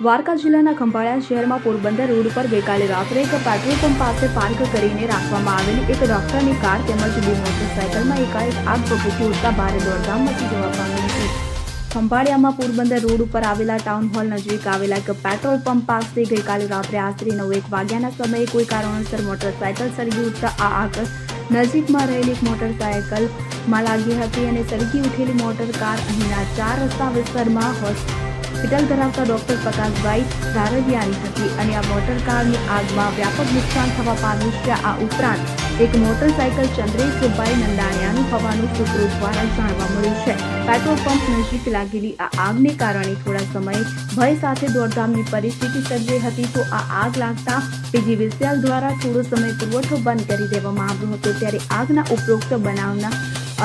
દ્વારકા જિલ્લાના ખંભાળિયા શહેરમાં પોરબંદર રોડ પર ગઈકાલે રાત્રે એક પેટ્રોલ પંપ પાસે પાર્ક કરીને રાખવામાં આવેલી એક ડોક્ટરની કાર તેમજ બે મોટરસાયકલમાં એકાએક આગ ભભૂકી ઉઠતા ભારે દોડધામ મચી જવા પામી હતી. ખંભાળિયામાં પોરબંદર રોડ ઉપર આવેલા ટાઉન હોલ નજીક આવેલા એક પેટ્રોલ પંપ પાસે ગઈકાલે રાત્રે આશરે નવ એક વાગ્યાના સમયે કોઈ કારણોસર મોટરસાયકલ સળગી ઉઠતા આ આગ નજીકમાં રહેલી એક મોટરસાયકલમાં લાગી હતી અને સળગી ઉઠેલી મોટર કાર અહીંના ચાર રસ્તા વિસ્તારમાં હોસ્પિટલ ધરાવતા ડોક્ટર પ્રકાશભાઈ ધારવિયાની હતી અને આ મોટર કારની આગમાં વ્યાપક નુકસાન થવા પામ્યું છે. આ ઉપરાંત એક મોટરસાયકલ ચંદ્રેશભાઈ નંદાણિયાનું હોવાનું સૂત્રો દ્વારા જાણવા મળ્યું છે. પેટ્રોલ પંપ નજીક લાગેલી આ આગને કારણે થોડા સમય ભય સાથે દોડધામની પરિસ્થિતિ સર્જાઈ હતી. તો આ આગ લાગતા પીજીવીસીએલ દ્વારા થોડો સમય પુરવઠો બંધ કરી દેવામાં આવ્યો હતો. ત્યારે આગના ઉપરોક્ત બનાવના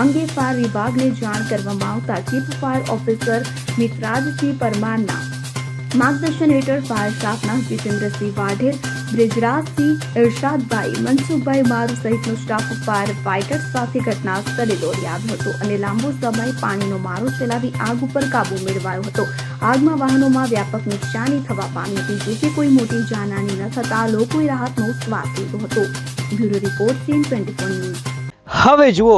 અંગે ફાયર વિભાગને જાણ કરવામાં આવતા ચીફ ફાયર ઓફિસર મિત્રાજસિંહ પરમારના માર્ગદર્શન હેઠળ ફાયર સ્ટાફના જીતેન્દ્રસિંહ વાઢેર, બ્રિજરાજસિંહ ઇરશાદભાઈ મનસુખભાઈ મારુ સહિતનો સ્ટાફ ફાયર ફાઇટર્સ સાથે ઘટના સ્થળે દોડી આવ્યો હતો અને લાંબો સમય પાણીનો મારો ચલાવી આગ ઉપર કાબુ મેળવાયો હતો. આગમાં વાહનોમાં વ્યાપક નુકસાની થવા પામી હતી, જેથી કોઈ મોટી જાનહાની ન થતા લોકોએ રાહતનો શ્વાસ લીધો હતો. Bureau report CN twenty news. હવે જુઓ